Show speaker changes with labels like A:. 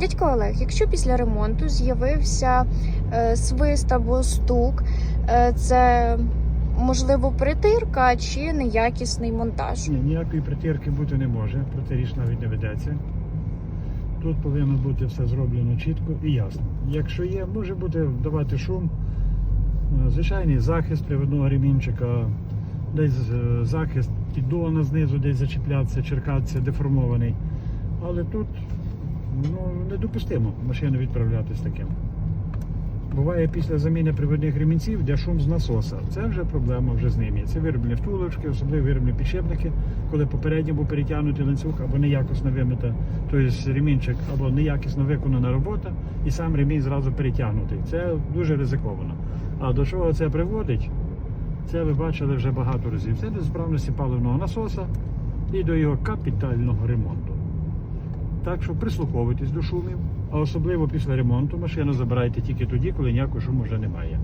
A: Дядько Олег, якщо після ремонту з'явився е, свист або стук, е, це можливо притирка чи неякісний монтаж?
B: Ні, ніякої притірки бути не може, про це річ навіть не ведеться. Тут повинно бути все зроблено чітко і ясно. Якщо є, може бути давати шум, Е, звичайний захист приводного ремінчика, десь е, захист піддона знизу, десь зачіплятися, черкатися, деформований. Але тут ну, недопустимо машину відправляти з таким. Буває після заміни приводних ремінців, де шум з насоса. Це вже проблема вже з ними. Це вироблені втулочки, особливо вироблені підшипники, коли попередньо був перетягнутий ланцюг або неякісно вимита, тобто ремінчик, або неякісно виконана робота, і сам ремінь зразу перетягнутий. Це дуже ризиковано. А до чого це приводить? Це ви бачили вже багато разів. Це до справності паливного насоса і до його капітального ремонту. Так що прислуховуйтесь до шумів, а особливо після ремонту машину забирайте тільки тоді, коли ніякого шуму вже немає.